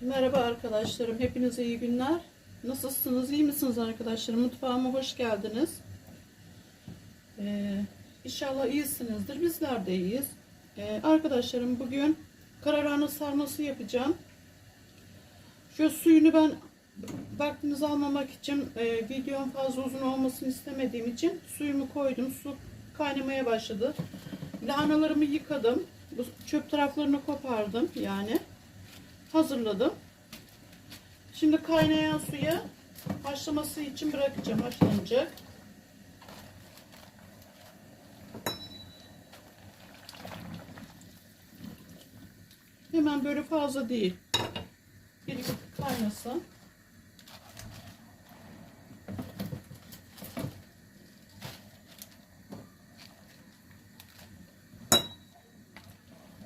Merhaba arkadaşlarım. Hepinize iyi günler. Nasılsınız? İyi misiniz arkadaşlarım? Mutfağıma hoş geldiniz. Ee, inşallah iyisinizdir. Bizler de iyiyiz. Ee, arkadaşlarım bugün kararahana sarması yapacağım. Şu suyunu ben vaktinizi almamak için e, videom fazla uzun olmasını istemediğim için suyumu koydum. Su kaynamaya başladı. Lahanalarımı yıkadım. Bu çöp taraflarını kopardım yani hazırladım. Şimdi kaynayan suya haşlaması için bırakacağım. Haşlanacak. Hemen böyle fazla değil. Bir iki kaynasın.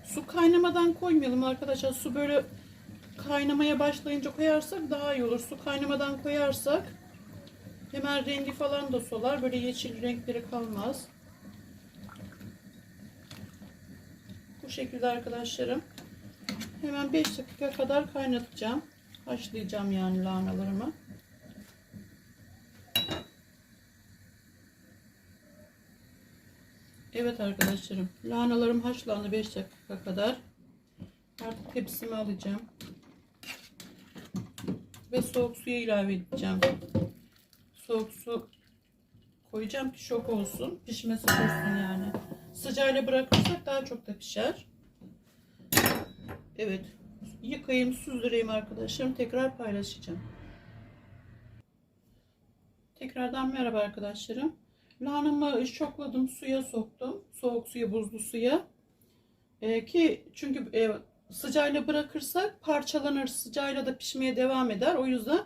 Su kaynamadan koymayalım arkadaşlar. Su böyle kaynamaya başlayınca koyarsak daha iyi olur. Su kaynamadan koyarsak hemen rengi falan da solar. Böyle yeşil renkleri kalmaz. Bu şekilde arkadaşlarım. Hemen 5 dakika kadar kaynatacağım. Haşlayacağım yani lahanalarımı. Evet arkadaşlarım. Lahanalarım haşlandı 5 dakika kadar. Artık tepsime alacağım. Ve soğuk suya ilave edeceğim. Soğuk su koyacağım ki şok olsun. Pişmesi olsun yani. Sıcağıyla bırakırsak daha çok da pişer. Evet. Yıkayayım, süzdüreyim arkadaşlarım. Tekrar paylaşacağım. Tekrardan merhaba arkadaşlarım. Lahanamı şokladım, suya soktum. Soğuk suya, buzlu suya. Ee, ki çünkü e, sıcağıyla bırakırsak parçalanır. Sıcağıyla da pişmeye devam eder. O yüzden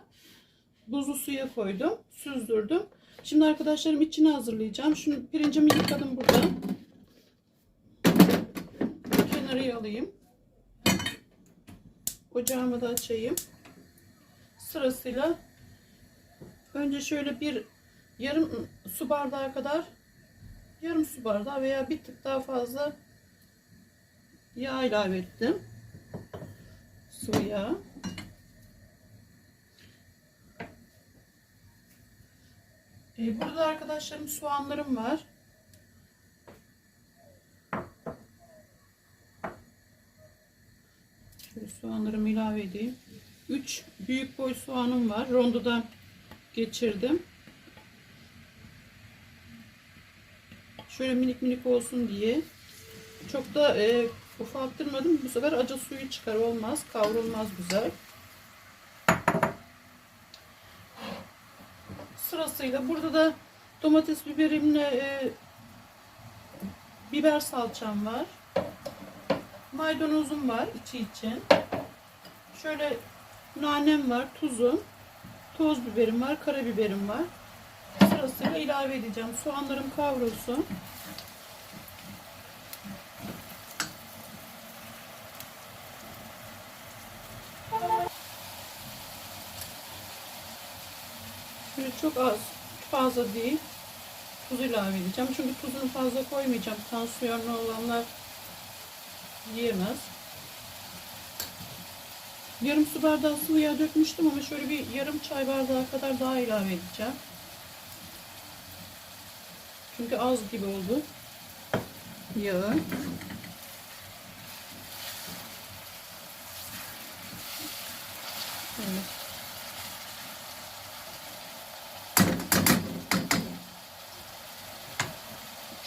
buzlu suya koydum. Süzdürdüm. Şimdi arkadaşlarım içini hazırlayacağım. Şimdi pirincimi yıkadım burada. Kenarıya alayım. Ocağımı da açayım. Sırasıyla önce şöyle bir yarım su bardağı kadar yarım su bardağı veya bir tık daha fazla yağ ilave ettim. Yağ. Ee, burada arkadaşlarım soğanlarım var. Şöyle soğanlarımı ilave edeyim. 3 büyük boy soğanım var. Rondodan geçirdim. Şöyle minik minik olsun diye. Çok da e, ufalttırmadım. Bu sefer acı suyu çıkar olmaz. Kavrulmaz güzel. Sırasıyla burada da domates biberimle e, biber salçam var. Maydanozum var içi için. Şöyle nanem var, tuzum, toz biberim var, karabiberim var. Sırasıyla ilave edeceğim. Soğanlarım kavrulsun. Böyle çok az, fazla değil. Tuz ilave edeceğim. Çünkü tuzunu fazla koymayacağım. Tansiyonlu olanlar yiyemez. Yarım su bardağı sıvı yağ dökmüştüm ama şöyle bir yarım çay bardağı kadar daha ilave edeceğim. Çünkü az gibi oldu. Yağı. Evet.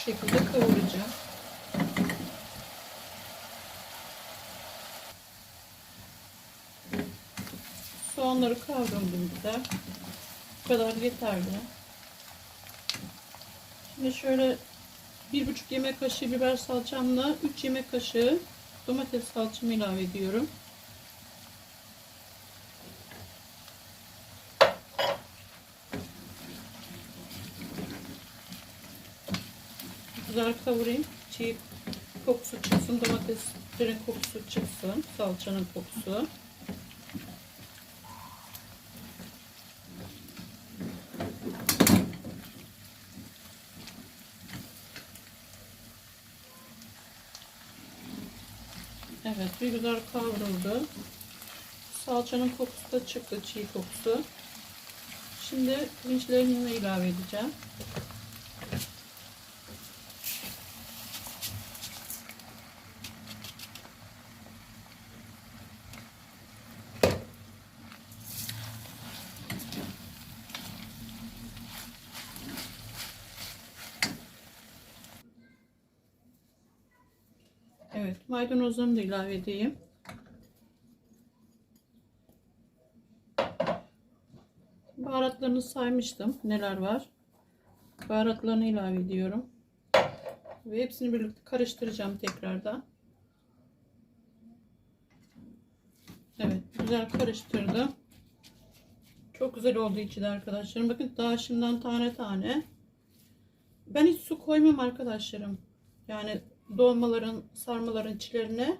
Şekilde kavuracağım. Soğanları kavruldum güzel. Bu kadar yeterli. Şimdi şöyle bir buçuk yemek kaşığı biber salçamla 3 yemek kaşığı domates salçamı ilave ediyorum. Güzel kavurayım. Çiğ kokusu çıksın. Domateslerin kokusu çıksın. Salçanın kokusu. Evet bir güzel kavruldu. Salçanın kokusu da çıktı, çiğ kokusu. Şimdi pirinçlerini ilave edeceğim. Maydanozlarını da ilave edeyim. Baharatlarını saymıştım. Neler var? Baharatlarını ilave ediyorum. Ve hepsini birlikte karıştıracağım tekrardan. Evet, güzel karıştırdım. Çok güzel oldu içi de arkadaşlarım. Bakın daha şimdiden tane tane. Ben hiç su koymam arkadaşlarım. Yani dolmaların, sarmaların içlerine.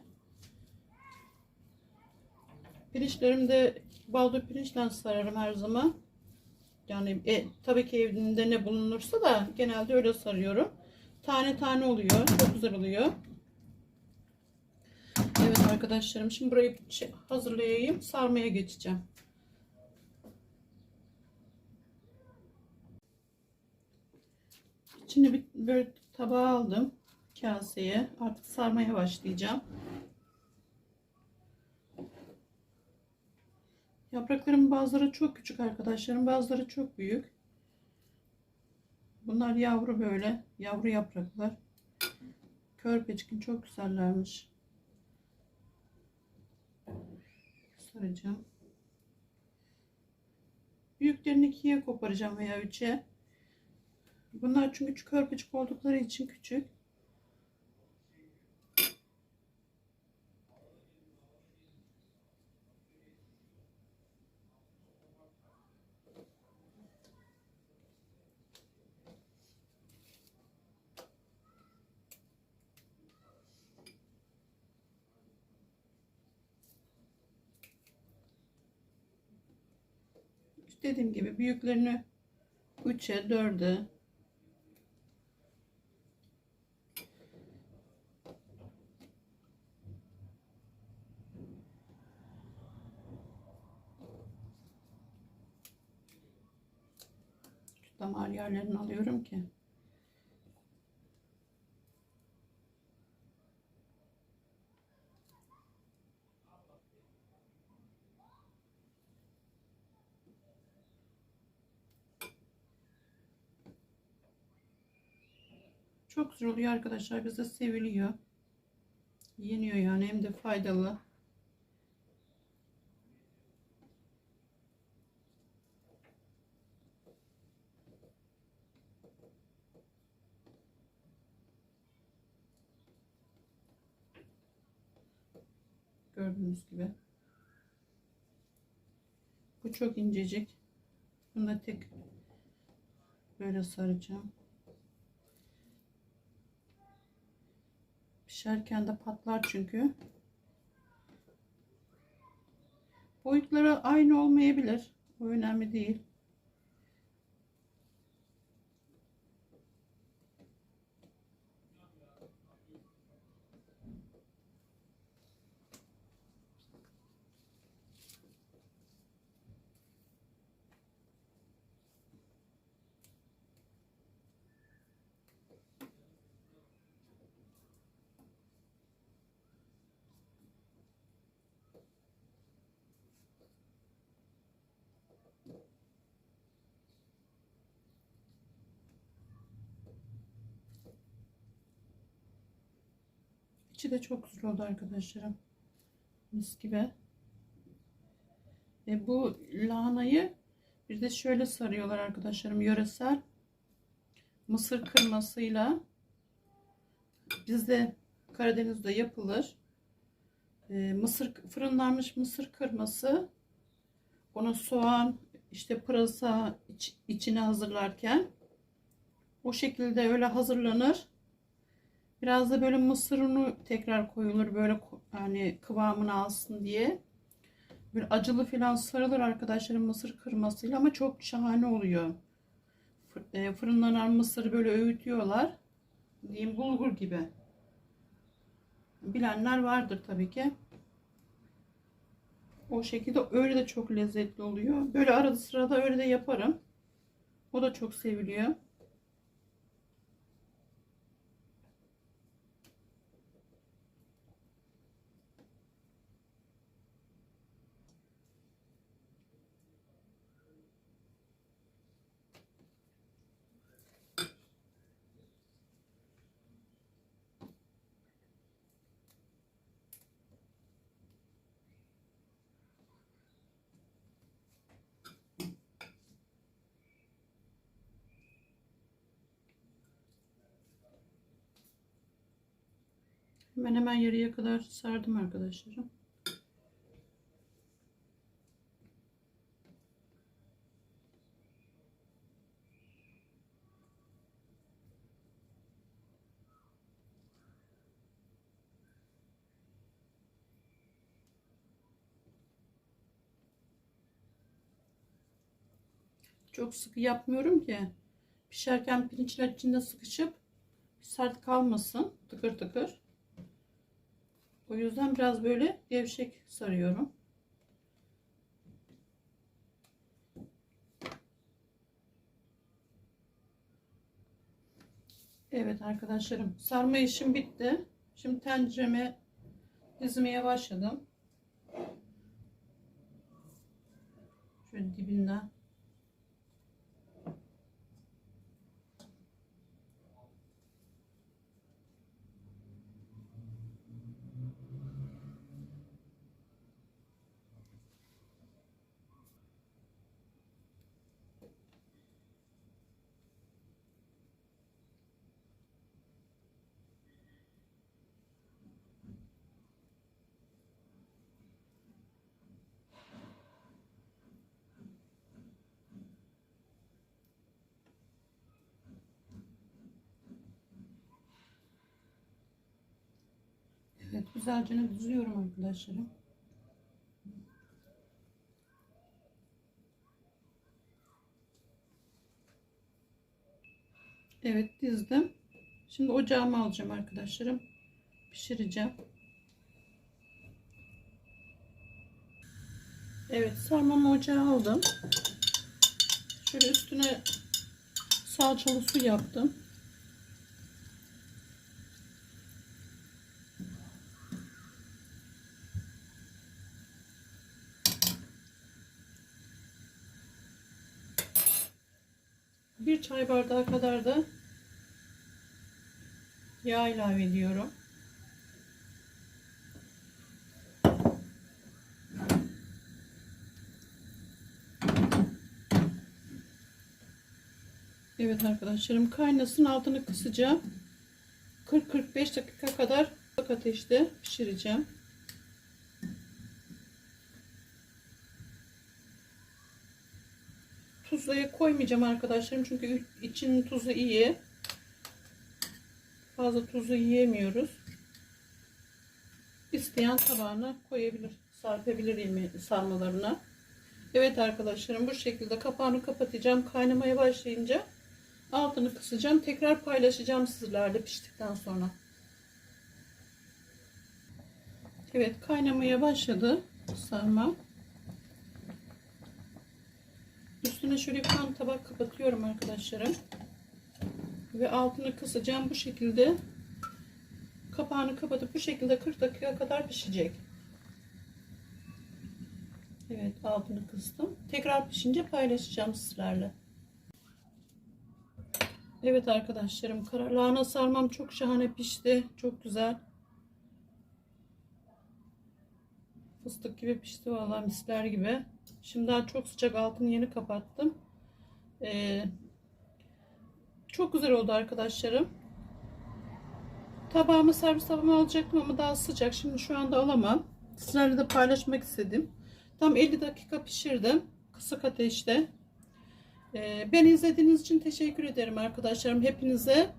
Pirinçlerimi de baldo pirinçle sararım her zaman. Yani e, tabii ki evinde ne bulunursa da genelde öyle sarıyorum. Tane tane oluyor. Çok güzel oluyor. Evet arkadaşlarım şimdi burayı şey- hazırlayayım. Sarmaya geçeceğim. Şimdi bir böyle tabağa aldım kaseye. Artık sarmaya başlayacağım. Yaprakların bazıları çok küçük arkadaşlarım, bazıları çok büyük. Bunlar yavru böyle, yavru yapraklar. Körpeçkin çok güzellermiş. Saracağım. Büyüklerini ikiye koparacağım veya üçe. Bunlar çünkü körpecik oldukları için küçük. Dediğim gibi büyüklerini 3'e 4'e Şu damar yerlerini alıyorum ki Çok güzel oluyor arkadaşlar. Bize seviliyor. Yeniyor yani hem de faydalı. Gördüğünüz gibi. Bu çok incecik. Bunu da tek böyle saracağım. Pişerken de patlar çünkü. Boyutları aynı olmayabilir. O önemli değil. İçi de çok güzel oldu arkadaşlarım. Mis gibi. Ve bu lahanayı bir de şöyle sarıyorlar arkadaşlarım yöresel mısır kırmasıyla bizde Karadeniz'de yapılır. Ee, mısır fırınlanmış mısır kırması onu soğan işte pırasa iç, içine hazırlarken o şekilde öyle hazırlanır. Biraz da böyle mısır unu tekrar koyulur böyle hani kıvamını alsın diye. Böyle acılı falan sarılır arkadaşlarım mısır kırmasıyla ama çok şahane oluyor. e, Fırınlanan mısırı böyle öğütüyorlar. Diyeyim bulgur gibi. Bilenler vardır tabii ki. O şekilde öyle de çok lezzetli oluyor. Böyle arada sırada öyle de yaparım. O da çok seviliyor. Ben hemen yarıya kadar sardım arkadaşlarım. Çok sıkı yapmıyorum ki. Pişerken pirinçler içinde sıkışıp sert kalmasın. Tıkır tıkır. O yüzden biraz böyle gevşek sarıyorum. Evet arkadaşlarım sarma işim bitti. Şimdi tencereme dizmeye başladım. Şöyle dibinden Evet güzelce düzüyorum arkadaşlarım. Evet dizdim. Şimdi ocağıma alacağım arkadaşlarım. Pişireceğim. Evet sarmamı ocağa aldım. Şöyle üstüne salçalı su yaptım. Bir çay bardağı kadar da yağ ilave ediyorum. Evet arkadaşlarım kaynasın altını kısacağım. 40-45 dakika kadar ateşte pişireceğim. Tuzluya koymayacağım arkadaşlarım çünkü içinin tuzu iyi. Fazla tuzu yiyemiyoruz. İsteyen tabağına koyabilir, sarpabilir yemeği sarmalarına. Evet arkadaşlarım bu şekilde kapağını kapatacağım. Kaynamaya başlayınca altını kısacağım. Tekrar paylaşacağım sizlerle piştikten sonra. Evet kaynamaya başladı sarma. Üstüne şöyle tam tabak kapatıyorum arkadaşlarım. Ve altını kısacağım bu şekilde. Kapağını kapatıp bu şekilde 40 dakika kadar pişecek. Evet altını kıstım. Tekrar pişince paylaşacağım sizlerle. Evet arkadaşlarım kara lahana sarmam çok şahane pişti. Çok güzel. Fıstık gibi pişti vallahi misler gibi. Şimdi daha çok sıcak altını yeni kapattım. Ee, çok güzel oldu arkadaşlarım. Tabağımı servis tabağıma alacaktım ama daha sıcak. Şimdi şu anda alamam. Sizlerle de paylaşmak istedim. Tam 50 dakika pişirdim. Kısık ateşte. Ee, beni izlediğiniz için teşekkür ederim arkadaşlarım. Hepinize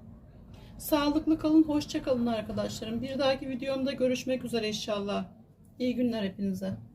sağlıklı kalın. Hoşça kalın arkadaşlarım. Bir dahaki videomda görüşmek üzere inşallah. İyi günler hepinize.